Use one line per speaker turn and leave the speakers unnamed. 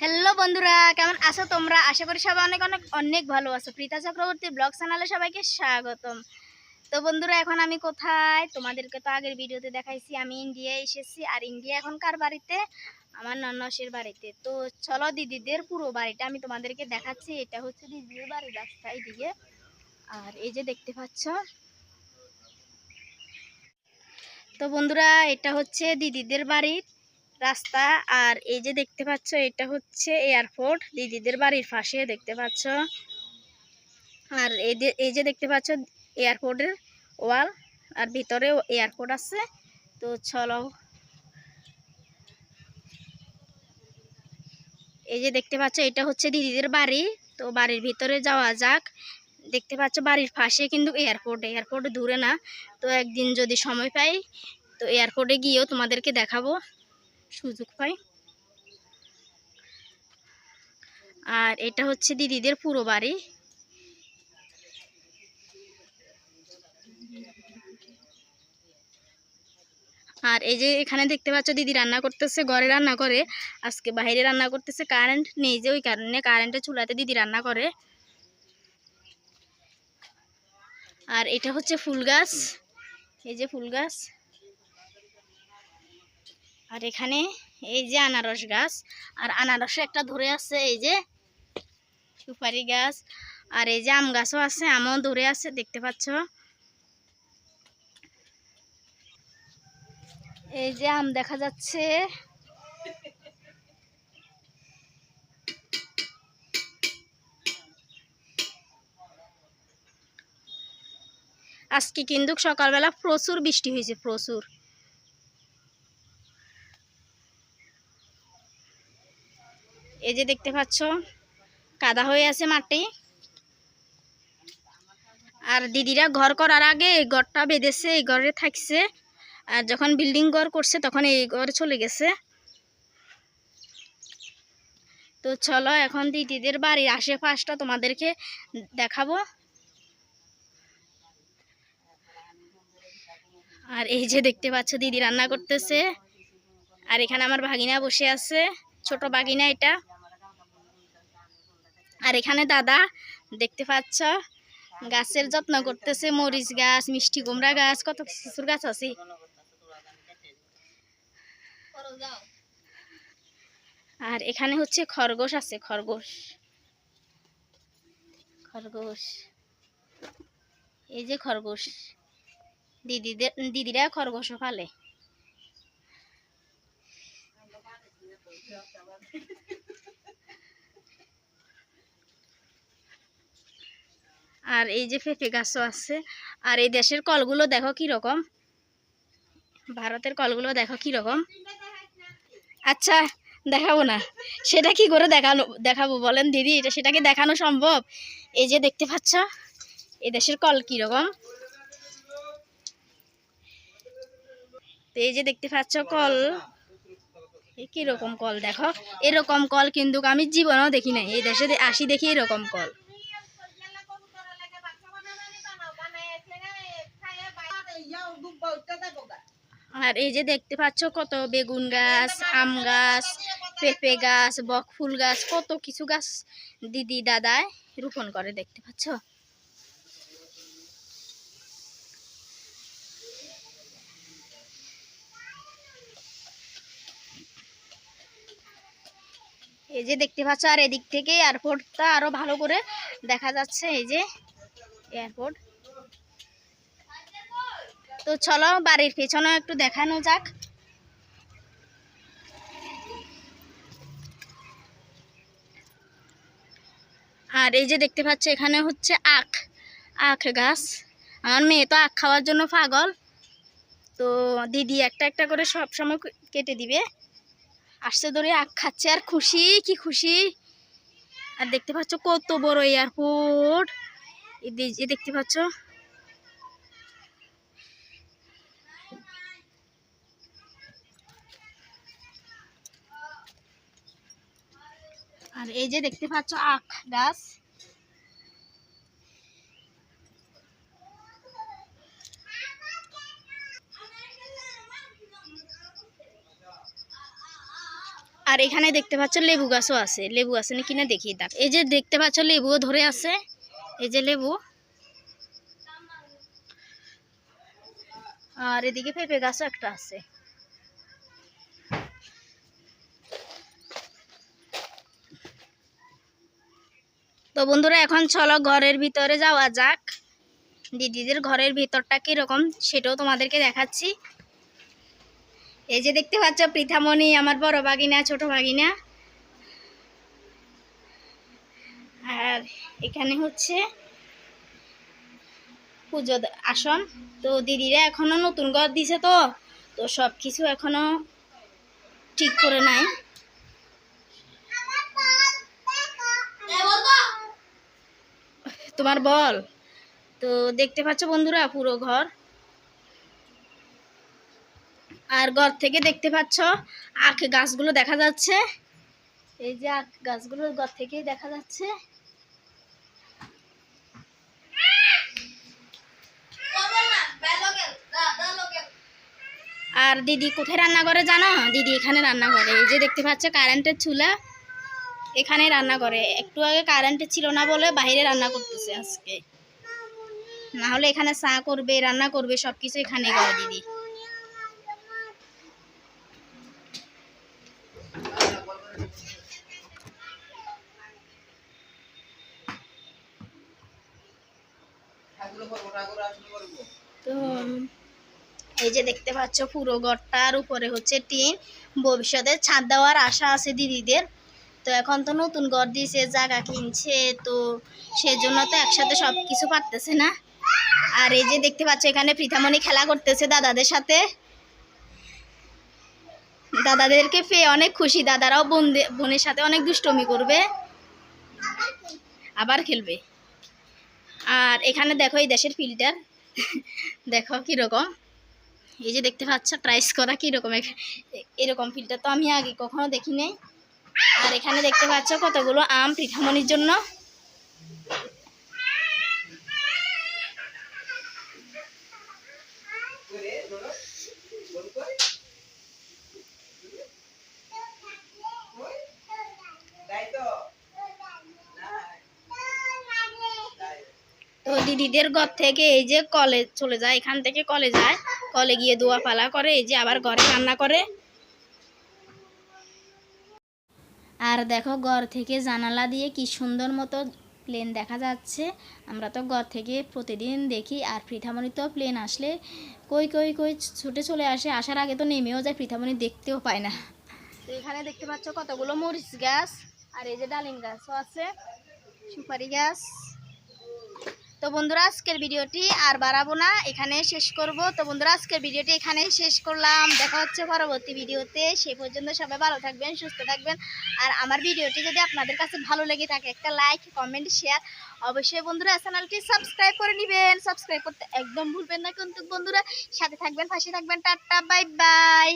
Hello বন্ধুরা, কেমন আছো তোমরা? আশা করি সবাই অনেক অনেক অনেক ভালো আছো। প্রীতা চক্রবর্তী ব্লগ চ্যানেলে সবাইকে স্বাগতম। তো বন্ধুরা, এখন আমি কোথায়? তোমাদেরকে তো আগের ভিডিওতে দেখাইছি, আমি ইন্ডিয়া এসেছি। আর ইন্ডিয়া এখন কার বাড়িতে? আমার ননসের বাড়িতে। তো চলো দিদিদের পুরো বাড়িটা আমি তোমাদেরকে দেখাচ্ছি। এটা হচ্ছে দিদিদের বাড়ি রাস্তা এইদিকে। আর এই যে দেখতে পাচ্ছ। তো বন্ধুরা, এটা হচ্ছে দিদিদের বাড়ির রাস্তা। আর এই যে দেখতে পাচ্ছ, এটা হচ্ছে এয়ারপোর্ট। দিদিদের বাড়ির পাশে দেখতে পাচ্ছ। আর এই যে দেখতে পাচ্ছ, এয়ারপোর্টের ওয়াল। আর ভিতরে এয়ারপোর্ট আছে। তো চলো। এই যে দেখতে পাচ্ছ, এটা হচ্ছে দিদিদের বাড়ি। তো বাড়ির ভিতরে যাওয়া যাক। দেখতে পাচ্ছ, বাড়ির পাশে কিন্তু এয়ারপোর্ট। এয়ারপোর্ট দূরে না। তো একদিন যদি সময় পাই, তো এয়ারপোর্টে গিয়েও তোমাদেরকে দেখাবো। সুযোগ পাই। আর এটা হচ্ছে দিদিদের পুরো বাড়ি। আর এই যে এখানে দেখতে পাচ্ছ দিদি রান্না করতেছে, ঘরে রান্না করে, আজকে বাইরে রান্না করতেছে কারেন্ট নেই যে ওই কারণে কারেন্টের চুলাতে দিদি রান্না করে। আর এটা হচ্ছে ফুল গাছ, এই যে ফুল গাছ। আর এখানে এই যে আনারস গাছ, আর আনারসে একটা ধরে আছে এই যে সুপারি গাছ, আর এই যে আম গাছও আছে, আমও ধরে আছে, দেখতে পাচ্ছ? এই যে আম দেখা যাচ্ছে। আজকে কিন্তু সকালবেলা প্রচুর বৃষ্টি হয়েছে, প্রচুর। এই যে দেখতে পাচ্ছ, কাদা হয়ে আছে মাটি। আর দিদিরা ঘর করার আগে এই ঘরটা বেঁধেছে, এই ঘরে থাকছে। আর যখন বিল্ডিং ঘর করছে, তখন এই ঘরে চলে গেছে। তো চলো, এখন দিদিদের বাড়ির আশেপাশটা তোমাদেরকে দেখাবো। আর এই যে দেখতে পাচ্ছ, দিদি রান্না করতেছে। আর এখানে আমার ভাগিনা বসে আছে, ছোট বাগিনা এটা। আর এখানে দাদা, দেখতে পাচ্ছ? গাছের যত্ন করতেছে, মরিচ গাছ, মিষ্টি কুমড়া গাছ, কত কিছুর গাছ আছে। আর এখানে হচ্ছে খরগোশ আছে, খরগোশ। খরগোশ। এই যে খরগোশ। দিদিদের, দিদিরা খরগোশও ফালে আর এই যে পেঁপে গাছও আছে। আর এই দেশের কলগুলো দেখো কি রকম? ভারতের কলগুলো দেখো কি রকম? আচ্ছা দেখাবো না। সেটা কি করে দেখানো, দেখাবো বলেন দিদি, এটা সেটাকে দেখানো সম্ভব? এই যে দেখতে পাচ্ছ, এই দেশের কল কি রকম? তো এই যে দেখতে পাচ্ছ কল, এ কীরকম কল দেখো? এরকম কল কিন্তু আমি জীবনেও দেখি নাই। এই দেশে আসি দেখি এরকম কল। আর এই যে দেখতে পাচ্ছ কত বেগুন গাছ, আম গাছ, পেঁপে গাছ বকফুল গাছ, কত কিছু গাছ দিদি দাদায় রোপণ করে দেখতে পাচ্ছ? এই যে দেখতে পাচ্ছ, আর এদিক থেকে এয়ারপোর্টটা আরও ভালো করে দেখা যাচ্ছে, এই যে এয়ারপোর্ট তো চলো বাড়ির পেছনে একটু দেখানো যাক। আর এই যে দেখতে পাচ্ছ, এখানে হচ্ছে আখ আখ গাছ। আমার মেয়ে তো আখ খাওয়ার জন্য পাগল। তো দিদি একটা একটা করে সব সময় কেটে দিবে। আসতে ধরে আখ খাচ্ছে, আর খুশি, কি খুশি। আর দেখতে পাচ্ছ কত বড় এয়ারপোর্ট। দেখতে পাচ্ছ আর এই যে দেখতে পাচ্ছ আখ, গাছ। আর এখানে দেখতে পাচ্ছ লেবু গাছও আছে। লেবু আছে নাকি না দেখি দেখ এই যে দেখতে পাচ্ছ লেবুও ধরে আছে। এই যে লেবু। আর এদিকে পেঁপে গাছও একটা আছে। তো বন্ধুরা, এখন চলো ঘরের ভিতরে যাওয়া যাক। দিদিদের ঘরের ভিতরটা কীরকম সেটাও তোমাদেরকে দেখাচ্ছি। এই যে দেখতে পাচ্ছ, পৃথামণি, আমার বড় বাগিনা ছোট বাগিনা আর এখানে হচ্ছে পুজো আসন। তো দিদিরা এখনও নতুন ঘর দিছে তো তো সব কিছু এখনও ঠিক করে নাই। তোমার বল। তো দেখতে পাচ্ছ বন্ধুরা পুরো ঘর। আর ঘর থেকে দেখতে পাচ্ছ আখ গাছগুলো দেখা যাচ্ছে। এই যে আখ গাছগুলো ঘর থেকেই দেখা যাচ্ছে। আর দিদি কোথায় রান্না করে জানো? দিদি এখানে রান্না করে এই যে দেখতে পাচ্ছ কারেন্টের চুলা। এখানে রান্না করে। একটু আগে কারেন্টে ছিল না বলে বাইরে রান্না করতেছে আজকে। না হলে এখানে চা করবে, রান্না করবে সব কিছু এখানে করে দিদি তো, এই যে দেখতে পাচ্ছ পুরো ঘরটার উপরে হচ্ছে টিন। ভবিষ্যতে ছাদ দেওয়ার আশা আছে দিদিদের। তো এখন তো নতুন ঘর দিয়েছে, জায়গা কিনছে, তো সেজন্য তো একসাথে সব কিছু পারতেছে না। আর এই যে দেখতে পাচ্ছ, এখানে পৃথামণি খেলা করতেছে দাদাদের সাথে। দাদাদেরকে পেয়ে অনেক খুশি, দাদারাও বোন বোনের সাথে অনেক দুষ্টমি করবে। আবার খেলবে। আর এখানে দেখো এই দেশের ফিল্টার। দেখো কীরকম। এই যে দেখতে পাচ্ছ ট্রাইস করা কীরকম এরকম ফিল্টার তো আমি আগে কখনো দেখি নাই আর এখানে দেখতে পাচ্ছ কতগুলো আম পিঠামনির জন্য। তো দিদিদের ঘর থেকে এই যে কলে চলে যায়, এখান থেকে কলে যায়। কলে গিয়ে দোয়া পালা করে, এই যে আবার ঘরে রান্না করে। আর দেখো ঘর থেকে জানালা দিয়ে কি সুন্দর মতো প্লেন দেখা যাচ্ছে। আমরা তো ঘর থেকে প্রতিদিন দেখি, আর পৃথামণি তো প্লেন আসলে কই কই কই ছুটে চলে আসে। আসার আগে তো নেমেও যায় পৃথামণি দেখতেও পায় না। তো এখানে দেখতে পাচ্ছ কতগুলো মরিচ গাছ, আর এই যে ডালিম গাছও আছে, সুপারি গাছ। তো বন্ধুরা, আজকের ভিডিওটি আর বাড়াবো না এখানে শেষ করব। তো বন্ধুরা, আজকের ভিডিওটি এখানেই শেষ করলাম। দেখা হচ্ছে পরবর্তী ভিডিওতে। সেই পর্যন্ত সবাই ভালো থাকবেন, সুস্থ থাকবেন। আর আমার ভিডিওটি যদি আপনাদের কাছে ভালো লেগে থাকে, একটা লাইক, কমেন্ট, শেয়ার, অবশ্যই বন্ধুরা চ্যানেলটি সাবস্ক্রাইব করে নেবেন। সাবস্ক্রাইব করতে একদম ভুলবেন না কিন্তু বন্ধুরা, সাথে থাকবেন, পাশে থাকবেন, টাটা বাই বাই